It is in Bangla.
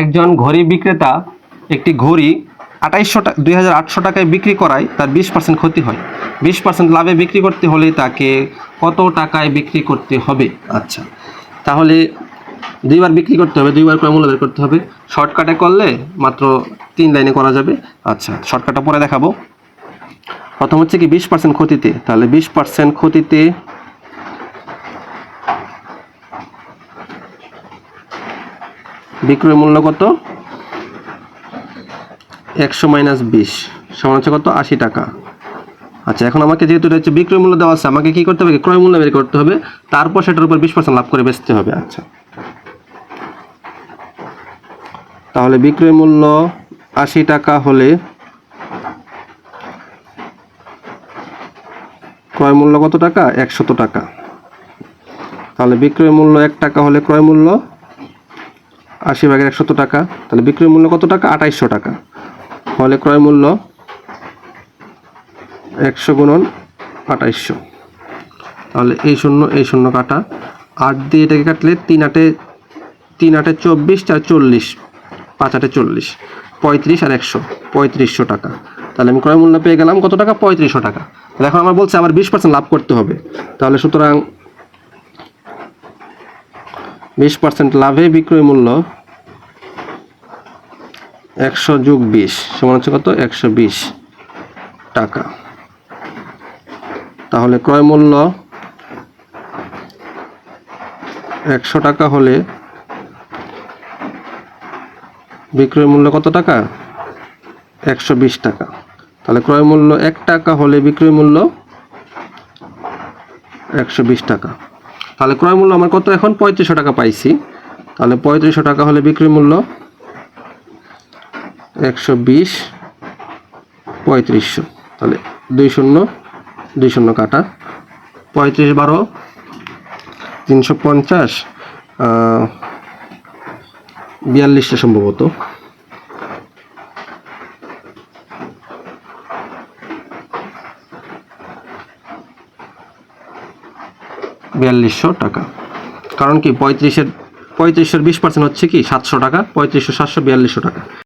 একজন ঘড়ি বিক্রেতা একটি ঘড়ি আঠাইশশো টাকা দুই হাজার আটশো টাকায় বিক্রি করায়, তার বিশ পার্সেন্ট ক্ষতি হয়। বিশ পার্সেন্ট লাভে বিক্রি করতে হলে তাকে কত টাকায় বিক্রি করতে হবে? আচ্ছা। তাহলে দুইবার বিক্রি করতে হবে, দুইবার করে মূল্য বের করতে হবে। শর্টকাটে করলে মাত্র তিন লাইনে করা যাবে। আচ্ছা শর্টকাটটা পরে দেখাবো। প্রথম হচ্ছে কি বিশ পার্সেন্ট ক্ষতিতে? তাহলে বিশ পার্সেন্ট ক্ষতিতে বিক্রয় মূল্য কত? একশো মাইনাস বিশ। সমান হচ্ছে কত? আশি টাকা। আচ্ছা এখন আমাকে যেহেতু এটা হচ্ছে বিক্রয় মূল্য দেওয়া আছে, আমাকে কি করতে হবে? ক্রয় মূল্য বের করতে হবে। তারপর সেটার উপর বিশ লাভ করে বেচতে হবে। আচ্ছা। তাহলে বিক্রয় মূল্য আশি টাকা হলে ক্রয় মূল্য কত টাকা? একশত টাকা। তাহলে বিক্রয় মূল্য এক টাকা হলে ক্রয় মূল্য আশি ভাগের একশত টাকা। তাহলে বিক্রয় মূল্য কত টাকা? আঠাইশশো টাকা। ফলে ক্রয় মূল্য একশো গুণন আঠাইশশো। তাহলে এই শূন্য এই শূন্য কাটা। আট দিয়ে এটাকে কাটলে তিন আটে তিন আটে চব্বিশ, চার চল্লিশ, পাঁচ আটে চল্লিশ, পঁয়ত্রিশ আর একশো, পঁয়ত্রিশশো টাকা। তাহলে আমি ক্রয় মূল্য পেয়ে গেলাম কত টাকা? পঁয়ত্রিশশো টাকা। তাহলে এখন আমার বলছে আমার বিশ পার্সেন্ট লাভ করতে হবে। তাহলে সুতরাং বিশ পার্সেন্ট লাভে বিক্রয় মূল্য একশো যোগ বিশ, সমান হচ্ছে কত? একশো বিশ টাকা। তাহলে ক্রয় মূল্য একশো টাকা হলে বিক্রয় মূল্য কত টাকা? একশো বিশ টাকা। তাহলে ক্রয় মূল্য এক টাকা হলে বিক্রয় মূল্য একশো বিশ টাকা। তাহলে ক্রয় মূল্য আমার কত এখন? পঁয়ত্রিশশো টাকা পাইছি। তাহলে পঁয়ত্রিশশো টাকা হলে বিক্রয় মূল্য একশো বিশ, পঁয়ত্রিশশো। তাহলে দুই শূন্য দুই শূন্য কাটা। পঁয়ত্রিশ বারো, তিনশো পঞ্চাশ বিয়াল্লিশটা সম্ভবত। বিয়াল্লিশশো টাকা। কারণ কি, পঁয়ত্রিশের পঁয়ত্রিশশোর বিশ পার্সেন্ট হচ্ছে কি, সাতশো টাকা, পঁয়ত্রিশশো, সাতশো, বিয়াল্লিশশো টাকা।